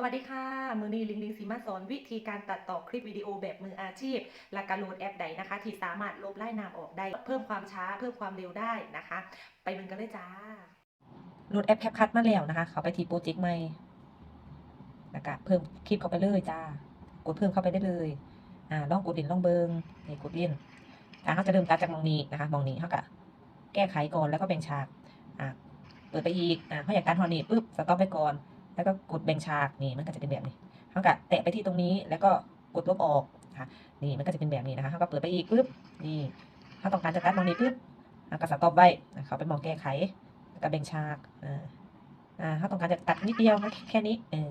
สวัสดีค่ะ มือนีลิงลิงสีมาสอนวิธีการตัดต่อคลิปวิดีโอแบบมืออาชีพและการโหลดแอปใดนะคะ ที่สามารถลบไล่นามออกได้ เพิ่มความช้าเพิ่มความเร็วได้นะคะ ไปเบิ่งกันเลยจ้าโหลดแอปแคปคัทมาแล้วนะคะ เขาไปที่โปรเจกต์ใหม่แล้วก็เพิ่มคลิปเข้าไปเลยจ้ากดเพิ่มเข้าไปได้เลยอ่าลองกดเล่นลองเบิงนี่กดเล่นอ่าเขาจะเริ่มตัดจากมองนี้นะคะมองนี้เขาก็แก้ไขก่อนแล้วก็แบ่งฉากอ่าเปิดไปอีกอ่าเขาอยากการฮอนี่ปุ๊บสต็อปไปก่อน แล้วก็กดแบ่งฉากนี่มันก็จะเป็นแบบนี้เขาก็แตะไปที่ตรงนี้แล้วก็กดลบออกนะคะนี่มันก็จะเป็นแบบนี้นะคะเขาก็เปิดไปอีกปุ๊บนี่เขาต้องการจะตัดมองนี้ปุ๊บอะก็สต็อปไว้เขาไปมองแก้ไขแล้วก็แบ่งฉากอ่าอ่าเขาต้องการจะตัดนิดเดียวนะแค่นี้เออ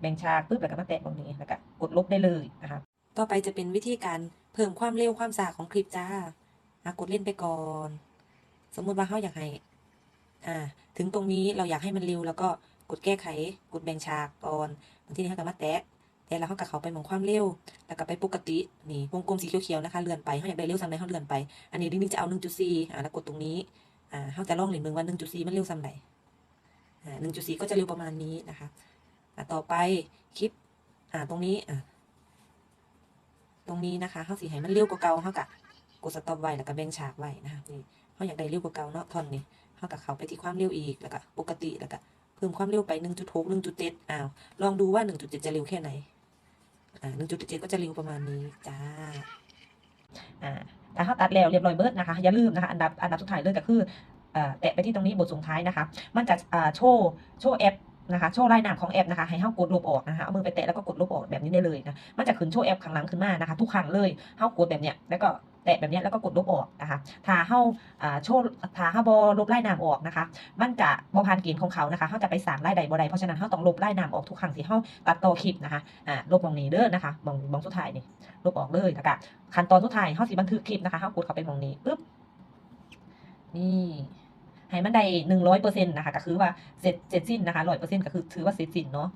แบ่งฉากปุ๊บแล้วก็มาแตะตรงนี้แล้วก็กดลบได้เลยนะคะต่อไปจะเป็นวิธีการเพิ่มความเร็วความสาของคลิปจ้ากดเล่นไปก่อน สมมุติว่าเขาอยากให้อ่าถึงตรงนี้เราอยากให้มันเร็วแล้วก็ กดแก้ไข กดแบ่งฉากก่อนบางทีนี่เขาก็มาแตะแตะแล้วเขาก็เขาไปมองความเร็ว แล้วก็ไปปกติ นี่ วงกลมสีเขียวๆนะคะ เลื่อนไปเขาอยากได้เร็วซ้ำใดเขาเลื่อนไป อันนี้ลิงจะเอา 1.4 อ่าแล้วกดตรงนี้ อ่าเขาจะลองเล่นเบิ่งว่า 1.4 มันเร็วซ้ำใดอ่า1.4 ก็จะเร็วประมาณนี้นะคะ อ่า ต่อไปคลิป อ่า ตรงนี้ อ่า ตรงนี้นะคะเขาสีให้มันเร็วกว่าเก่าเขากะกดสต็อปไว้แล้วก็แบ่งฉากไว้นะคะ นี่เขาอยากได้เร็วกว่าเก่าเนาะทอนนี้เขากับเขาไปที่ความเร็วอีก แล้วก็ปกติ แล้วก็ เพิ่มความเร็วไป 1.6 1.7อ้าว ลองดูว่า 1.7 จะเร็วแค่ไหน อ่า 1.7 ก็จะเร็วประมาณนี้จ้า อ่าถ้าเขาตัดแล้วเรียบร้อยเบิร์ดนะคะ อย่าลืมนะคะ อันดับ อันดับสุดท้ายเลยก็คือแตะไปที่ตรงนี้บทส่งท้ายนะคะ มันจะโชว์ โชว์แอปนะคะโชว์รายนามของแอปนะคะ ให้เฮากดลบออกนะคะเอามือไปแตะแล้วก็กดลบออกแบบนี้ได้เลยนะมันจะขึ้นโชว์แอปข้างหลังขึ้นมานะคะ ทุกครั้งเลยเฮากดแบบเนี้ยแล้วก็แตะแบบนี้แล้วก็กดลบออกนะคะถ้าเฮาอ่าโชว์ถ้าเฮาบ่ลบรายนามออกนะคะ มันจะบ่ผ่านเกณฑ์ของเขานะคะเฮาจะไปสร้างรายได้บ่ได้เพราะฉะนั้นเฮาต้องลบรายนามออกทุกครั้งที่เฮาตัดต่อคลิปนะคะอ่าลบตรงนี้เด้อนะคะมองมองสุดท้ายนี่ลบออกเลยแล้วก็ขั้นตอนสุดท้ายเฮาสิบันทึกคลิปนะคะเฮากดเข้าไปมองนี้ปึ๊บนี่ให้มันได้หนึ่งร้อยเปอร์เซ็นต์นะคะก็คือว่าเสร็จเสร็จสิ้นนะคะร้อยเปอร์เซ็นต์ก็คือถือว่าเสร็จสิ้นเนาะ